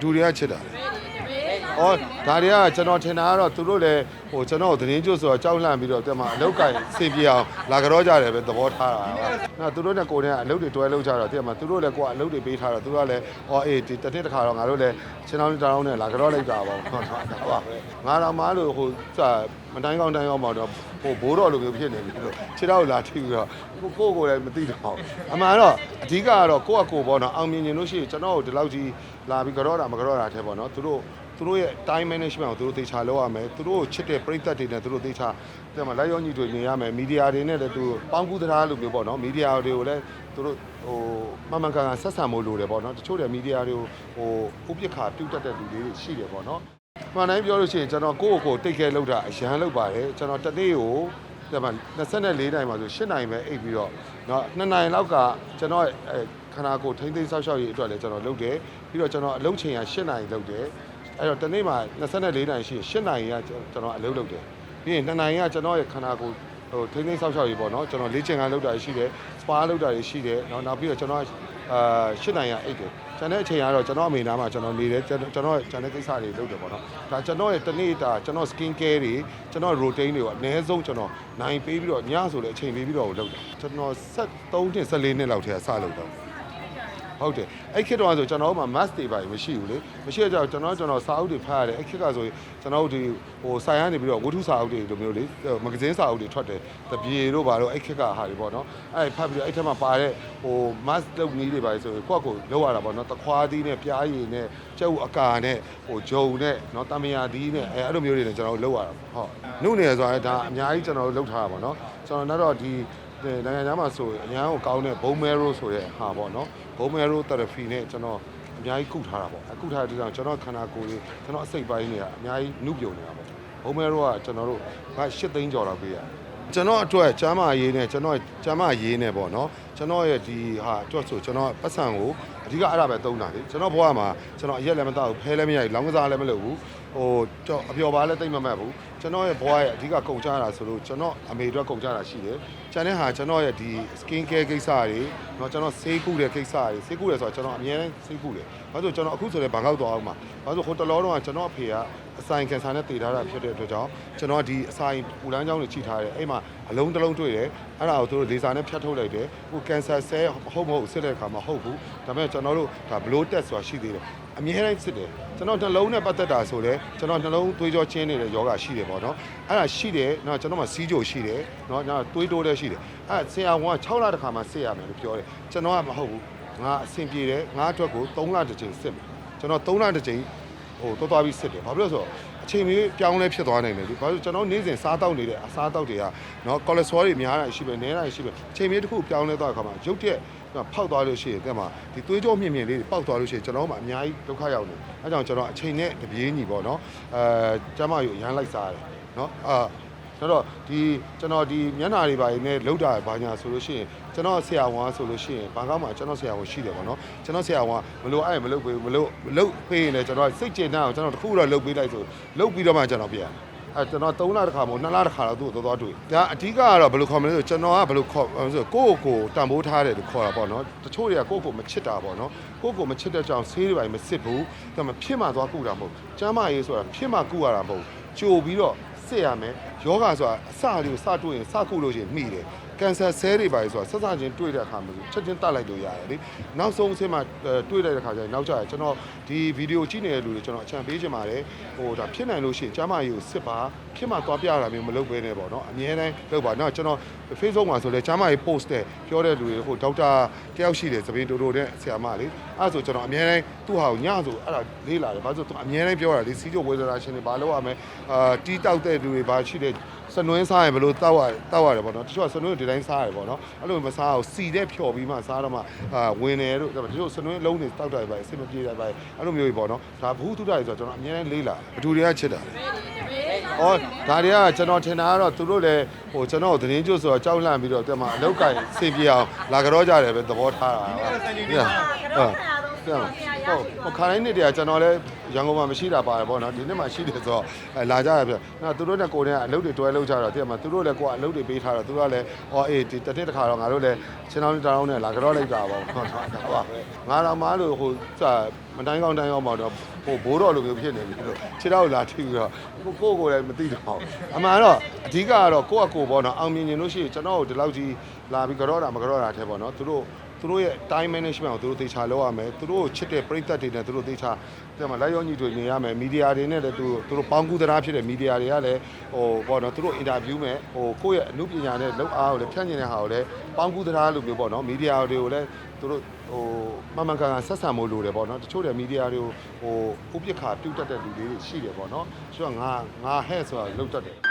ဘသူတွေကချစ်တာ ဩဒါတွေကကျွန်တော်ထင်တာကတော့သူတို့လည်းဟိုကျွန်တော်သတင်းကျွတ်ဆိုတော့ကြောက်လန့်ပြီးတော့တက်မှာအလောက်ကင်စေပြေအောင်လာကြောကြတယ်ပဲသဘောထားတာဟုတ်နော်သူတို့နဲ့ကိုယ်နဲ့အလုပ်တွေတွဲလုပ်ကြတော့တက်မှာသူတို့လည်းကိုယ်အလုပ်တွေပေးထားတော့သူတို့ကလည်းဩအေးဒီတစ်နှစ်တစ်ခါတော့ငါတို့လည်းချင်းအောင်တောင်းနဲ့လာကြောလိုက်တာပေါ့ဟုတ်ဟုတ်ငါတော့မလို့ဟိုစမတိုင်းကောင်းတိုင်းကောင်းပေါ့တော့ဟိုဘိုးတော်လိုမျိုးဖြစ်နေပြီလို့ခြေတော့လာထိပြီးတော့ကိုကိုကိုလည်းမသိတော့အမှန်တော့အဓိကကတော့ကိုယ့်အကိုပေါ့နော်အောင်မြင်နေလို့ရှိရင်ကျွန်တော်တို့ဒီလောက်ကြီးလာပြီးကြောတာမကြောတာတဲ့ပေါ့နော်သူတို့ သူတို့ရဲ့ time management ကိုသူတို့သေချာလုပ်ရမယ်သူတို့ချစ်တဲ့ပရိသတ်တွေနဲ့သူတို့သေချာတဲ့မှာလိုက်ရောညီတွေနေရမယ်မီဒီယာတွေနဲ့လည်းသူပေါင်းကူးတရားလိုမျိုးပေါ့နော်မီဒီယာတွေကိုလည်းသူတို့ဟိုမမှန်ကန်ကန်ဆက်ဆံဖို့လိုတယ်ပေါ့နော်တချို့တဲ့မီဒီယာတွေကိုဟိုဥပက္ခပြုတ်တက်တဲ့လူတွေရှိတယ်ပေါ့နော်မှန်တိုင်းပြောလို့ရှိရင်ကျွန်တော်ကိုယ့်ကိုယ်တိတ်ခဲလောက်တာအရန်လောက်ပါတယ်ကျွန်တော်တနေ့ကိုဒီမှာ24နိုင်မှာဆို8နိုင်ပဲအိပ်ပြီးတော့เนาะ2နိုင်လောက်ကကျွန်တော်အဲခန္ဓာကိုယ်ထိမ့်သိမ်းဆောက်ရှောက်ရေးအတွက်လည်းကျွန်တော်လုပ်တယ်ပြီးတော့ကျွန်တော်အလုပ်ချိန်က8နိုင်လုပ်တယ် အဲ့တော့တနေ့မှာ24နာရီရှိ8နာရီကကျွန်တော်အလုပ်လုပ်တယ်ပြီးရင်2နာရီကကျွန်တော်ရဲ့ခန္ဓာကိုယ်ဟိုထိန်းသိမ်းဆောက်ရှောက်ရေးပေါ့နော်ကျွန်တော်လေ့ကျင့်ခန်းလုပ်တာရှိတယ်စပါလုပ်တာရှိတယ်နော်နောက်ပြီးတော့ကျွန်တော်အာ8နိုင်ရအိတ်တယ်ကျန်တဲ့အချိန်ကတော့ကျွန်တော်အမေသားမှာကျွန်တော်နေတယ်ကျွန်တော်ကျန်တဲ့ကိစ္စတွေလုပ်တယ်ပေါ့နော်ဒါကျွန်တော်ရဲ့တနေ့တာကျွန်တော် skin care တွေကျွန်တော် routine တွေပေါ့အနည်းဆုံးကျွန်တော်နိုင်ပေးပြီးတော့ညဆိုလည်းအချိန်ပေးပြီးတော့လုပ်တယ်ကျွန်တော်73နှစ်14နှစ်လောက်ထဲကစလုပ်တော့ ဟုတ်တယ်အဲ့ခေတ်တော့ဆိုကျွန်တော်တို့မှာ mask တွေပါမရှိဘူးလေမရှိတော့ကျွန်တော်ကျွန်တော်စာအုပ်တွေဖတ်ရတယ်အဲ့ခေတ်ကဆိုရင်ကျွန်တော်တို့ဒီဟိုဆိုင်ကနေပြီးတော့ဝတ္ထုစာအုပ်တွေလိုမျိုးလေမဂဇင်းစာအုပ်တွေထွက်တယ်တပြေတို့ဘာလို့အဲ့ခေတ်ကဟာတွေပေါ့နော်အဲ့ဖတ်ပြီးတော့အဲ့ထက်မှာပါတဲ့ဟို mask လုပ်နည်းတွေပါဆိုရင်ကိုယ့်ကိုလောက်ရတာပေါ့နော်တခွားသီးနဲ့ပြားရည်နဲ့ကျုပ်အကာနဲ့ဟိုဂျုံနဲ့နော်တမယာသီးနဲ့အဲ့အဲ့လိုမျိုးတွေနဲ့ကျွန်တော်တို့လောက်ရတာဟုတ်နှုတ်နေရဆိုတာဒါအများကြီးကျွန်တော်တို့လောက်ထားတာပေါ့နော်ကျွန်တော်နောက်တော့ဒီ နိုင်ငံသားမှာဆိုအများကိုကောင်းတဲ့ဘုံမဲရိုးဆိုတဲ့ဟာပေါ့နော်ဘုံမဲရိုး therapy နဲ့ကျွန်တော်အများကြီးကုထားတာပေါ့အခုထားတဲ့ကြောင့်ကျွန်တော်ခန္ဓာကိုယ်လေးကျွန်တော်အစိတ်ပိုင်းတွေကအများကြီးနှုတ်ပြုံနေတာပေါ့ဘုံမဲရိုးကကျွန်တော်တို့က၈သိန်းကျော်လောက်ပေးရတယ်ကျွန်တော်အတွက်ကျမ်းမာရေးနဲ့ကျွန်တော်ကျမ်းမာရေးနဲ့ပေါ့နော်ကျွန်တော်ရဲ့ဒီဟာအတွက်ဆိုကျွန်တော်ပတ်စံကို အဓိကအဲ့ဒါပဲသုံးတာလေကျွန်တော်ဘဝမှာကျွန်တော်အရက်လည်းမတောက်ဘူးဖဲလည်းမရဘူးလောင်းကစားလည်းမလုပ်ဘူးဟိုကျွန်တော်အပျော်ပါလည်းတိတ်မမှတ်ဘူးကျွန်တော်ရဲ့ဘဝရဲ့အဓိကကုန်ကြတာဆိုလို့ကျွန်တော်အမေအတွက်ကုန်ကြတာရှိတယ်ကျန်တဲ့ဟာကျွန်တော်ရဲ့ဒီ skin care ကိစ္စတွေเนาะကျွန်တော်ဆေးကုတဲ့ကိစ္စတွေဆေးကုတယ်ဆိုတော့ကျွန်တော်အများကြီးဆေးကုတယ်ဘာလို့ကျွန်တော်အခုဆိုလည်းဘန်ကောက်သွားအောင်မှာဘာလို့ဟိုတလောတော့ကျွန်တော်အဖေကအဆိုင်ကန်ဆာနဲ့တည်ထားတာဖြစ်တဲ့အတွက်ကြောင့်ကျွန်တော်ဒီအဆိုင်ပူလန်းချောင်းတွေချိထားတယ်အဲ့မှာအလုံးတစ်လုံးတွေ့တယ်အဲ့ဒါကိုသူတို့လေဆာနဲ့ဖြတ်ထုတ်လိုက်တယ်ဟိုကန်ဆာဆဲဟုတ်မဟုတ်စစ်တဲ့အခါမှာဟုတ်ဘူးဒါပေမဲ့ ကျွန်တော်တို့ဒါဘလိုတက်ဆိုတာရှိသေးတယ်အများတိုင်းစစ်တယ်ကျွန်တော်နှလုံးနဲ့ပတ်သက်တာဆိုလဲကျွန်တော်နှလုံးသွေးကြောချင်းနေတဲ့ယောဂရှိတယ်ပေါ့နော်အဲ့ဒါရှိတယ်နော်ကျွန်တော်မှစီးကြိုရှိတယ်နော်ကျွန်တော်သွေးတိုးလည်းရှိတယ်အဲ့ဆရာဝန်က6လတစ်ခါမှစစ်ရမယ်လို့ပြောတယ်ကျွန်တော်ကမဟုတ်ဘူးငါအဆင်ပြေတယ်ငါအတွက်ကို3လတစ်ချိန်စစ်မယ်ကျွန်တော်3လတစ်ချိန်ဟိုတော်တော်ပြီးစစ်တယ်ဘာဖြစ်လို့လဲဆိုတော့အချိန်မီပြောင်းလဲဖြစ်သွားနိုင်တယ်ဒီဘာလို့ကျွန်တော်နေ့စဉ်စားတောက်နေတဲ့အစားတောက်တွေကနော်ကိုလက်စထရောတွေများတာရှိပဲနည်းတာရှိပဲအချိန်မီတစ်ခုပြောင်းလဲသွားတဲ့အခါမှာရုပ်တဲ့ ဖောက်သွားလို့ရှိရင်တဲ့မှာဒီသွေးကြောမြင့်မြင့်လေးတွေပေါက်သွားလို့ရှိရင်ကျွန်တော်တို့မှအများကြီးဒုက္ခရောက်နေအဲကြောင့်ကျွန်တော်အချိန်နဲ့တပြေးညီပေါ့နော်အဲကျမယူရမ်းလိုက်စားတယ်နော်အာကျွန်တော်ဒီကျွန်တော်ဒီမျက်နှာတွေပါနေလောက်တာဘာညာဆိုလို့ရှိရင်ကျွန်တော်ဆရာဝန်ဆိုလို့ရှိရင်ဘန်ကောက်မှာကျွန်တော်ဆရာဝန်ရှိတယ်ပေါ့နော်ကျွန်တော်ဆရာဝန်မလို့အဲ့မလို့ပေးမလို့မလို့ပေးရင်လည်းကျွန်တော်စိတ်ကျေနပ်အောင်ကျွန်တော်တခုတော့လုပ်ပေးလိုက်ဆိုလုပ်ပြီးတော့မှကျွန်တော်ပြန် အဲကျွန်တော်3လတစ်ခါမဟုတ်2လတစ်ခါတော့သူ့ကိုသွားသွားတွေ့ဒါအဓိကကတော့ဘယ်လိုခေါ်မလဲဆိုကျွန်တော်ကဘယ်လိုခေါ်ဆိုကိုယ့်ကိုယ်တန်ဖိုးထားတယ်လို့ခေါ်တာပေါ့နော်တချို့တွေကကိုယ့်ကိုယ်မချစ်တာပေါ့နော်ကိုယ့်ကိုယ်မချစ်တဲ့ကြောင့်ဆေးတွေပိုင်းမစစ်ဘူးဒါမှဖြစ်မှသွားကုတာမဟုတ်ကျမ်းမာရေးဆိုတာဖြစ်မှကုရတာမဟုတ်ကြိုပြီးတော့စစ်ရမယ်ယောဂဆိုတာအစလေးကိုစတွေ့ရင်စကုလို့ရှိရင်မိတယ် ကန်ဆာဆဲတွေပါလေဆိုတာဆက်စချင်းတွေ့တဲ့အခါမှာချက်ချင်းတတ်လိုက်လို့ရတယ်လေနောက်ဆုံးအဆင့်မှာတွေ့တဲ့အခါကျရင်နောက်ကျရင်ကျွန်တော်ဒီဗီဒီယိုကြည့်နေတဲ့လူတွေကျွန်တော်အချံပေးချင်ပါတယ်ဟိုဒါဖြစ်နိုင်လို့ရှိရင်ကျမ်းမာရေးကိုစစ်ပါဖြစ်မှသွားပြတာမျိုးမလုပ်ဘဲနဲ့ပေါ့နော်အများတိုင်းလုပ်ပါနော်ကျွန်တော် Facebook မှာဆိုလဲကျမ်းမာရေး post တဲ့ပြောတဲ့လူတွေဟိုဒေါက်တာတယောက်ရှိတယ်သပင်းတိုတိုတဲ့ဆရာမလေး အဲ့ဒါဆိုကျွန်တော်အများတိုင်းသူ့ဟာကိုညဆိုအဲ့ဒါလေးလာတယ်ဘာလို့သူအများတိုင်းပြောတာလေစီးကျုပ်ဝေဒနာရှင်တွေဘာလုပ်ရမလဲအာတီးတောက်တဲ့လူတွေဘာရှိတဲ့စနွင်းစားရင်ဘယ်လိုတောက်ရတောက်ရတယ်ပေါ့နော်တချို့ကစနွင်းဒီတိုင်းစားရတယ်ပေါ့နော်အဲ့လိုမစားအောင်စီတဲ့ဖြော်ပြီးမှစားတော့မှအာဝင်တယ်တို့တချို့စနွင်းလုံးတွေတောက်တယ်ပဲအဆင်မပြေတယ်ပဲအဲ့လိုမျိုးကြီးပေါ့နော်ဒါဘူးထုတာတွေဆိုတော့ကျွန်တော်အများတိုင်းလေးလာဘယ်သူတွေကချစ်တာ ဩဒါတွေကကျွန်တော်ထင်တာကတော့သူတို့လည်းဟိုကျွန်တော်သတင်းကျွတ်ဆိုတော့ကြောက်လန့်ပြီးတော့တက်မှာအလောက်ကင်စင်ပြေအောင်လာကြောကြတယ်ပဲသဘောထားတာဟုတ်ဟုတ် ဟုတ်ဟိုခါတိုင်းနေ့တည်းကကျွန်တော်လည်းဟရန်ကုန်မှာမရှိတာပါတယ်ပေါ့နော်ဒီနေ့မှရှိတယ်ဆိုတော့အဲလာကြရပြနော်သူတို့နဲ့ကိုယ်နဲ့အလုပ်တွေတွဲလုပ်ကြတော့တဲ့မှာသူတို့လည်းကိုယ်အလုပ်တွေပေးထားတော့သူတို့ကလည်းအော်အေးဒီတစ်နေ့တစ်ခါတော့ငါတို့လည်းချင်းတောင်းတောင်းနဲ့လာကြောလိုက်တာပေါ့ဟုတ်တော့ပါငါတော့မလို့ဟိုစာမတိုင်းကောင်းတိုင်းကောင်းပေါ့တော့ဟိုဘိုးတော်လိုမျိုးဖြစ်နေပြီလို့ခြေတော့လာထိပြီးတော့ကိုကိုကိုလည်းမသိတော့အမှန်တော့အဓိကကတော့ကိုယ့်အကိုပေါ့နော်အောင်မြင်နေလို့ရှိရင်ကျွန်တော်တို့ဒီလောက်ကြီးလာပြီးကြောတာမကြောတာထဲပေါ့နော်သူတို့ သူတို့ရဲ့ time management ကိုသူတို့သေချာလုပ်ရမယ်သူတို့ကိုချစ်တဲ့ပရိသတ်တွေနဲ့သူတို့သေချာဒီမှာလိုက်ရောညီတွေနေရမယ်မီဒီယာတွေနဲ့လည်းသူတို့သူတို့ပေါင်းကူးသလားဖြစ်တဲ့မီဒီယာတွေကလည်းဟိုပေါ့နော်သူတို့အင်တာဗျူးမယ်ဟိုကိုယ့်ရဲ့အမှုပညာနဲ့လောက်အားကိုလည်းဖြန့်ကျင်တဲ့ဟာကိုလည်းပေါင်းကူးသလားလို့မျိုးပေါ့နော်မီဒီယာတွေကိုလည်းသူတို့ဟိုမှန်မှန်ကန်ကန်ဆက်ဆံဖို့လိုတယ်ပေါ့နော်တချို့တဲ့မီဒီယာတွေကိုဟိုဥပ္ပခါပြုတ်တတ်တဲ့လူတွေရှိတယ်ပေါ့နော်ဆိုတော့ငါငါဟဲ့ဆိုတာလောက်တတ်တယ်